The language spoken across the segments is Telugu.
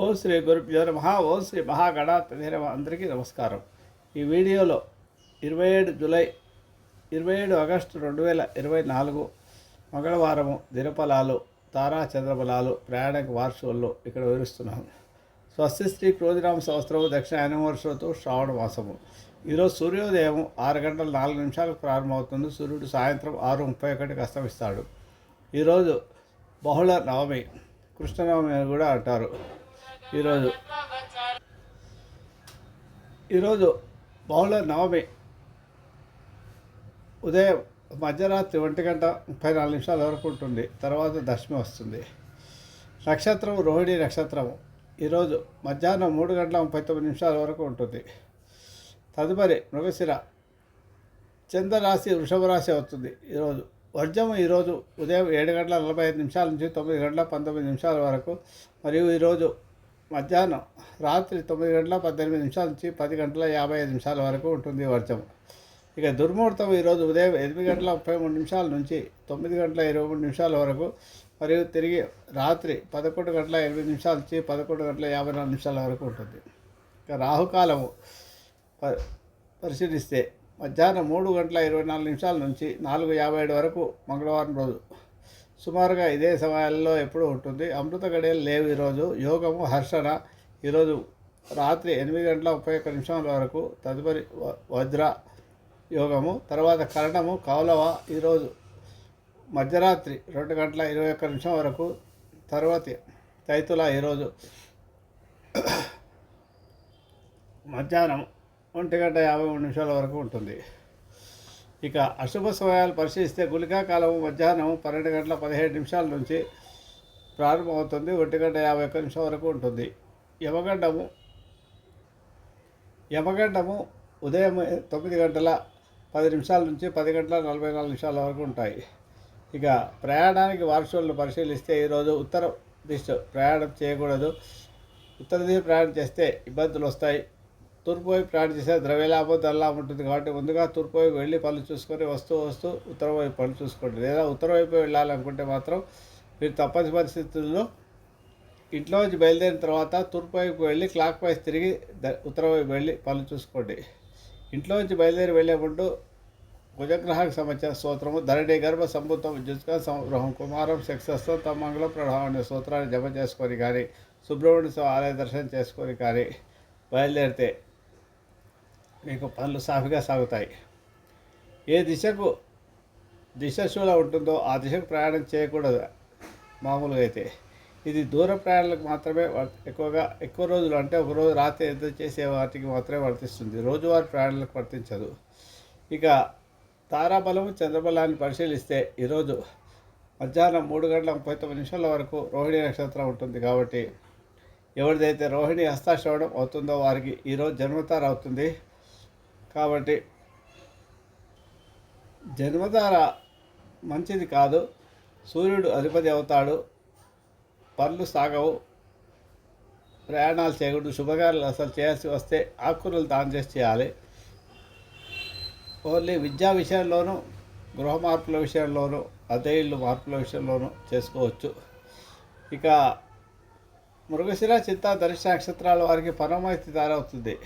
ఓ శ్రీ గురుభ్యో నమ. ఓం శ్రీ మహాగణాధిపతి అందరికీ నమస్కారం. ఈ వీడియోలో ఇరవై ఏడు జూలై ఇరవై ఏడు ఆగస్టు రెండు వేల ఇరవై నాలుగు మంగళవారము దినఫలాలు తారా చంద్రబలాలు ప్రయాణిక వార్షువుల్లో ఇక్కడ వివరిస్తున్నాను స్వస్తి శ్రీ క్రోధిరామ సంవత్సరము దక్షిణ వర్షంతో శ్రావణ మాసము. ఈరోజు సూర్యోదయం ఆరు గంటల నాలుగు నిమిషాలకు ప్రారంభమవుతుంది. సూర్యుడు సాయంత్రం ఆరు ముప్పై ఒకటికి అస్తమిస్తాడు. ఈరోజు బహుళ నవమి కృష్ణనవమి అని కూడా అంటారు. ఈరోజు. ఈరోజు బహుళ నవమి. ఉదయం మధ్యరాత్రి ఒంటి గంట ముప్పై నాలుగు నిమిషాల వరకు ఉంటుంది. తర్వాత దశమి వస్తుంది. నక్షత్రం రోహిణి నక్షత్రం. ఈరోజు మధ్యాహ్నం మూడు గంటల ముప్పై తొమ్మిది నిమిషాల వరకు ఉంటుంది. తదుపరి మృగశిర. చంద్రరాశి వృషభ రాశి అవుతుంది ఈరోజు. వర్జం ఈరోజు ఉదయం ఏడు గంటల నలభై ఐదు నిమిషాల నుంచి తొమ్మిది గంటల పంతొమ్మిది నిమిషాల వరకు. మరియు ఈరోజు మధ్యాహ్నం రాత్రి తొమ్మిది గంటల పద్దెనిమిది నిమిషాల నుంచి పది గంటల యాభై ఐదు నిమిషాల వరకు ఉంటుంది వర్షం. ఇక దుర్ముహూర్తం ఈరోజు ఉదయం ఎనిమిది గంటల ముప్పై మూడు నిమిషాల నుంచి తొమ్మిది గంటల ఇరవై మూడు నిమిషాల వరకు మరియు తిరిగి రాత్రి పదకొండు గంటల ఎనిమిది నిమిషాల నుంచి పదకొండు గంటల యాభై నాలుగు నిమిషాల వరకు ఉంటుంది. ఇక రాహుకాలము ప పరిశీలిస్తే మధ్యాహ్నం మూడు గంటల ఇరవై నాలుగు నిమిషాల నుంచి నాలుగు యాభై ఏడు వరకు మంగళవారం రోజు సుమారుగా ఇదే సమయాల్లో ఎప్పుడూ ఉంటుంది. అమృత గడియలు లేవు ఈరోజు. యోగము హర్షణ ఈరోజు రాత్రి ఎనిమిది గంటల ముప్పై ఒక్క నిమిషాల వరకు. తదుపరి వ- వజ్ర యోగము తర్వాత కరణము కౌలవ ఈరోజు మధ్యరాత్రి రెండు గంటల ఇరవై ఒక్క నిమిషం వరకు. తర్వాత తైతుల ఈరోజు మధ్యాహ్నం ఒంటి గంట యాభై మూడు నిమిషాల వరకు ఉంటుంది. ఇక అశుభ సమయాలు పరిశీలిస్తే గుళికా కాలము మధ్యాహ్నం పన్నెండు గంటల పదిహేడు నిమిషాల నుంచి ప్రారంభమవుతుంది. ఒంటి గంట యాభై ఒక్క నిమిషం వరకు ఉంటుంది. యమగండము యమగండము ఉదయం తొమ్మిది గంటల పది నిమిషాల నుంచి పది గంటల నలభై నాలుగు నిమిషాల వరకు ఉంటాయి. ఇక ప్రయాణానికి వార్షులను పరిశీలిస్తే ఈరోజు ఉత్తర దిశ ప్రయాణం చేయకూడదు. ఉత్తర దిశ ప్రయాణం చేస్తే ఇబ్బందులు వస్తాయి. తూర్పువైపు ప్రయాణం ద్రవ్యలాభం ధరలాభం ఉంటుంది కాబట్టి ముందుగా తూర్పువైపు వెళ్ళి పనులు చూసుకొని వస్తూ వస్తూ ఉత్తరం వైపు పనులు చూసుకోండి. లేదా ఉత్తర వైపు వెళ్ళాలనుకుంటే మాత్రం మీరు తప్పని పరిస్థితుల్లో ఇంట్లో నుంచి బయలుదేరిన తర్వాత తూర్పు వైపు వెళ్ళి క్లాక్ వైస్ తిరిగి ద- ఉత్తర వైపు వెళ్ళి పనులు చూసుకోండి. ఇంట్లో నుంచి బయలుదేరి వెళ్ళే ముందు కుజగ్రహానికి సంబంధించిన స్తోత్రము ధరణి గర్భ సంబుద్ధం విద్యుత్క సంగ్రహం కుమారం శక్సస్తో తమంగళం ప్రభావం అనే స్తోత్రాన్ని జమ చేసుకొని కానీ సుబ్రహ్మణ్య స్వామి ఆలయ దర్శనం చేసుకొని కానీ బయలుదేరితే మీకు పనులు సాఫీగా సాగుతాయి. ఏ దిశకు దిశశూల ఉంటుందో ఆ దిశకు ప్రయాణం చేయకూడదు మామూలుగా అయితే ఇది దూర ప్రయాణాలకు మాత్రమే ఎక్కువగా ఎక్కువ రోజులు అంటే ఒక రోజు రాత్రి ఎంత చేసే వాటికి మాత్రమే వర్తిస్తుంది. రోజువారీ ప్రయాణాలకు వర్తించదు. ఇక తారాబలము చంద్రబలాన్ని పరిశీలిస్తే ఈరోజు మధ్యాహ్నం మూడు గంటల ముప్పై తొమ్మిది నిమిషాల వరకు రోహిణి నక్షత్రం ఉంటుంది కాబట్టి ఎవరిదైతే రోహిణి హస్తాశ్రవణం అవుతుందో వారికి ఈరోజు జన్మతార అవుతుంది. కాబట్టి జన్మధార మంచిది కాదు. సూర్యుడు అధిపతి అవుతాడు. పనులు సాగవు. ప్రయాణాలు చేయకూడదు. శుభకార్యాలు అసలు చేయాల్సి వస్తే ఆకుకూరలు దానం చేసి చేయాలి. ఓన్లీ విద్యా విషయంలోనూ గృహ మార్పుల విషయంలోనూ అదే ఇల్లు మార్పుల విషయంలోనూ చేసుకోవచ్చు. ఇక మృగశిర చిత్త దర్శ నక్షత్రాల వారికి పరమైతి దారవుతుంది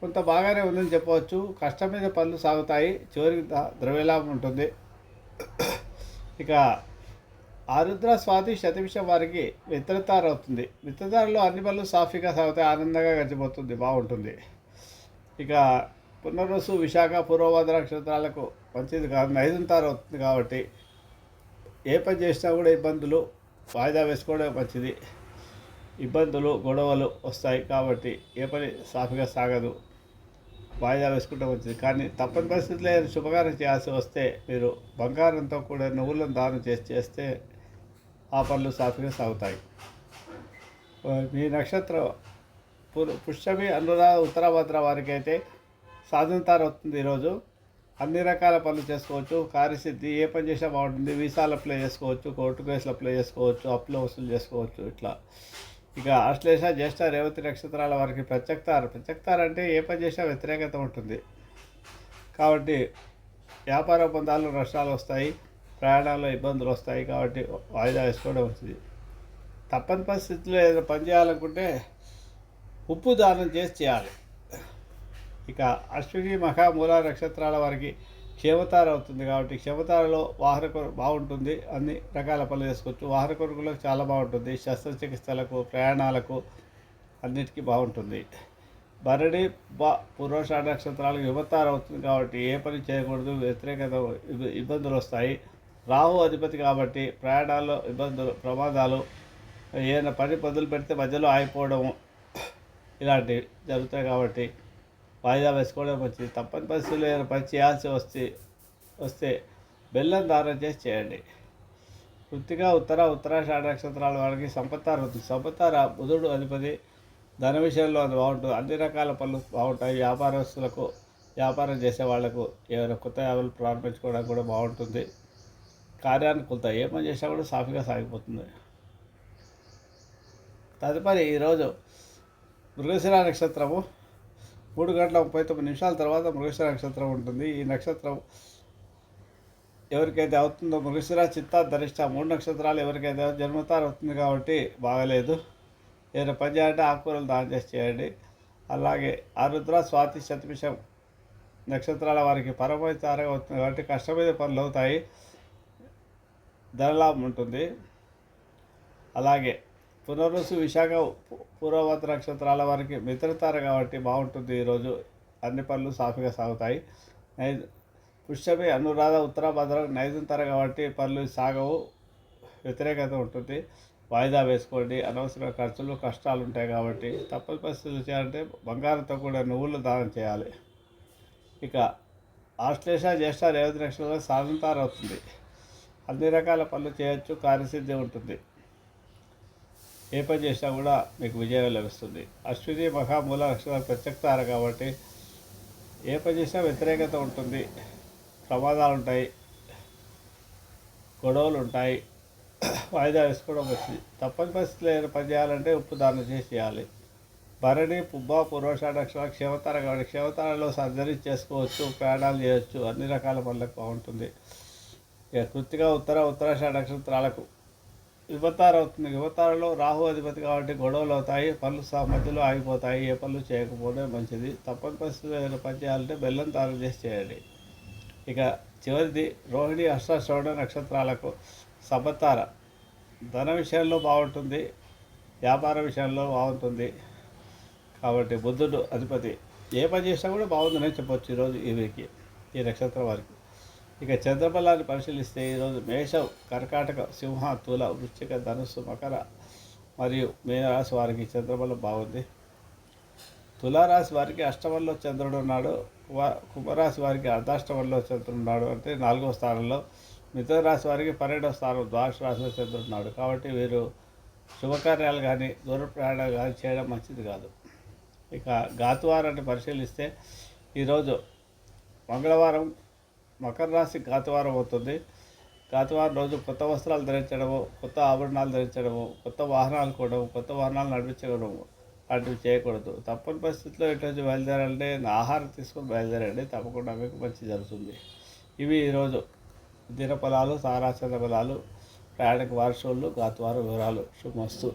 కొంత బాగానే ఉందని చెప్పవచ్చు. కష్టం మీద పనులు సాగుతాయి. చివరికి ద్రవ్యలాభం ఉంటుంది. ఇక ఆరుద్ర స్వాతి శతవిషం వారికి మిత్రతార అవుతుంది. మిత్రతారలో అన్ని పనులు సాఫీగా సాగుతాయి. ఆనందంగా గడిచిపోతుంది. బాగుంటుంది. ఇక పునర్వసు విశాఖ పూర్వభద్ర నక్షత్రాలకు మంచిది కాదు. నైదంతార అవుతుంది కాబట్టి ఏ పని చేసినా కూడా ఇబ్బందులు వాయిదా వేసుకోవడం మంచిది. ఇబ్బందులు గొడవలు వస్తాయి కాబట్టి ఏ పని సాఫీగా సాగదు. వాయిదా వేసుకుంటే మంచిది కానీ తప్పని పరిస్థితుల్లో ఏదైనా శుభకార్యం చేయాల్సి వస్తే మీరు బంగారంతో కూడా నువ్వులను దానం చేసి చేస్తే ఆ పనులు సాఫీగా సాగుతాయి. మీ నక్షత్రం పురు పుష్యమి అనురాధ ఉత్తరాభద్ర వారికి అయితే సాధనతార అవుతుంది ఈరోజు. అన్ని రకాల పనులు చేసుకోవచ్చు. కార్యసిద్ధి ఏ పని చేసినా బాగుంటుంది. వీసాలు అప్లై చేసుకోవచ్చు. కోర్టు కేసులు అప్లై చేసుకోవచ్చు. అప్పులు వసూలు చేసుకోవచ్చు. ఇట్లా. ఇక ఆశ్లేష జ్యేష్ఠ రేవతి నక్షత్రాల వారికి ప్రత్యక్తారు ప్రత్యక్తారు అంటే ఏ పని చేసినా వ్యతిరేకత ఉంటుంది. కాబట్టి వ్యాపార ఒప్పందాలు నష్టాలు వస్తాయి. ప్రయాణాల్లో ఇబ్బందులు వస్తాయి. కాబట్టి వాయిదా వేసుకోవడం మంచిది. తప్పని పరిస్థితుల్లో ఏదైనా పని చేయాలనుకుంటే ఉప్పు దానం చేసి చేయాలి. ఇక అశ్విని మహా మూల నక్షత్రాల వారికి క్షేమతార అవుతుంది కాబట్టి క్షేమతారలో వాహన కొరకు బాగుంటుంది. అన్ని రకాల పనులు చేసుకోవచ్చు. వాహన కొరకులకు చాలా బాగుంటుంది. శస్త్రచికిత్సలకు ప్రయాణాలకు అన్నిటికీ బాగుంటుంది. భరణి బా పూర్వషాఢ నక్షత్రాలకు యువతార అవుతుంది కాబట్టి ఏ పని చేయకూడదు. వ్యతిరేకత ఇబ్బందులు వస్తాయి. రాహు అధిపతి కాబట్టి ప్రయాణాల్లో ఇబ్బందులు ప్రమాదాలు ఏదైనా పని పదులు పెడితే మధ్యలో ఆగిపోవడము ఇలాంటివి జరుగుతాయి కాబట్టి వాయిదా వేసుకోవడం మంచిది. తప్పని పరిస్థితుల్లో ఏదైనా పని చేయాల్సి వస్తే వస్తే బెల్లం దానం చేసి చేయండి. వృత్తిగా ఉత్తర ఉత్తరాషాఢ నక్షత్రాల వారికి సంపత్తార. అవుతుంది సంపత్తార బుధుడు అధిపతి ధన విషయంలో అది బాగుంటుంది. అన్ని రకాల పనులు బాగుంటాయి. వ్యాపారస్తులకు వ్యాపారం చేసే వాళ్ళకు ఏమైనా కొత్త వ్యాపారాలు ప్రారంభించుకోవడానికి కూడా బాగుంటుంది. కార్యానుకూలత ఏ పని చేసినా కూడా సాఫీగా సాగిపోతుంది. తదుపరి ఈరోజు మృగశిర నక్షత్రము. మూడు గంటల ముప్పై తొమ్మిది నిమిషాల తర్వాత మృగశిర నక్షత్రం ఉంటుంది. ఈ నక్షత్రం ఎవరికైతే అవుతుందో మృగశిర చిత్త ధరిష్ట మూడు నక్షత్రాలు ఎవరికైతే జన్మతారు అవుతుంది కాబట్టి బాగలేదు. ఏదైనా పని చేయాలంటే ఆకుకూరలు దానం చేసి చేయండి. అలాగే ఆరుద్ర స్వాతి శతమిషం నక్షత్రాల వారికి పరమైతారగా అవుతుంది కాబట్టి కష్టమైన పనులు అవుతాయి. ధనలాభం ఉంటుంది. అలాగే పునర్వసు విశాఖ పూర్వవత నక్షత్రాల వారికి మిత్రతార కాబట్టి బాగుంటుంది ఈరోజు అన్ని పనులు సాఫీగా సాగుతాయి. నై పుష్యమి అనురాధ ఉత్తర భద్ర నైదుంతర కాబట్టి పనులు సాగవు. వ్యతిరేకత ఉంటుంది. వాయిదా వేసుకోండి. అనవసర ఖర్చులు కష్టాలు ఉంటాయి కాబట్టి తప్పని పరిస్థితులు చేయాలంటే బంగారంతో కూడా నువ్వులు దానం చేయాలి. ఇక ఆశ్లేష జ్యేష్ఠ రేవతి నక్షత్రంలో సాధంతారవుతుంది అన్ని రకాల పనులు చేయొచ్చు. కార్యసిద్ధి ఉంటుంది. ఏ పని చేసినా కూడా మీకు విజయం లభిస్తుంది. అశ్విని మహామూల నక్షత్రాలు ప్రత్యక్తార కాబట్టి ఏ పని చేసినా వ్యతిరేకత ఉంటుంది. ప్రమాదాలు ఉంటాయి. గొడవలు ఉంటాయి. వాయిదా వేసుకోవడం వచ్చింది తప్పని పరిస్థితుల్లో ఏదైనా పని చేయాలంటే ఉప్పు దానం చేసి చేయాలి. భరణి పుబ్బ పూర్వషాఢ నక్షత్రాలు క్షేమతార కాబట్టి క్షేమతారలో సర్జరీ చేసుకోవచ్చు ప్రయాణాలు చేయొచ్చు. అన్ని రకాల పనులకు బాగుంటుంది. ఇక కృతిగా ఉత్తర ఉత్తరాష నక్షత్రాలకు యువతార అవుతుంది. యువతారలో రాహు అధిపతి కాబట్టి గొడవలు అవుతాయి. పనులు మధ్యలో ఆగిపోతాయి. ఏ పనులు చేయకపోవడం మంచిది. తప్పని పరిస్థితులు ఏదైనా పని చేయాలంటే బెల్లం తయారు చేసి చేయండి ఇక చివరిది రోహిణి అష్టశ్రవణ నక్షత్రాలకు సబతార ధన విషయంలో బాగుంటుంది. వ్యాపార విషయంలో బాగుంటుంది. కాబట్టి బుద్ధుడు అధిపతి. ఏ పని చేసినా కూడా బాగుందని చెప్పొచ్చు ఈరోజు ఈ వీరికి ఈ నక్షత్రం వారికి. ఇక చంద్రబలాన్ని పరిశీలిస్తే ఈరోజు మేషం కర్కాటక సింహ తుల వృశ్చిక ధనుస్సు మకర మరియు మీనరాశి వారికి చంద్రబలం బాగుంది. తులారాశి వారికి అష్టమంలో చంద్రుడు ఉన్నాడు. కుమ- కుంభరాశి వారికి అర్ధాష్టమంలో చంద్రుడు ఉన్నాడు. అంటే నాలుగో స్థానంలో మిథున రాశి వారికి పన్నెండవ స్థానం ద్వాదశ రాశిలో చంద్రుడు ఉన్నాడు. కాబట్టి వీరు శుభకార్యాలు కానీ దూర ప్రయాణాలు కానీ చేయడం మంచిది కాదు. ఇక గాతువారాన్ని పరిశీలిస్తే ఈరోజు మంగళవారం మకర రాశి గాతువారం అవుతుంది. గాతువారం రోజు కొత్త వస్త్రాలు ధరించడము కొత్త ఆభరణాలు ధరించడము కొత్త వాహనాలు కొనడము కొత్త వాహనాలు నడిపించడము అలాంటివి చేయకూడదు. తప్పని పరిస్థితుల్లో ఎటువంటి బయలుదేరాలంటే ఆహారం తీసుకొని బయలుదేరండి. తప్పకుండా మీకు మంచి జరుగుతుంది. ఇవి ఈరోజు దిన ఫలాలు ఫలాలు ప్రయాణిక వారసులు గాతువారం వివరాలు. శుభమస్తు.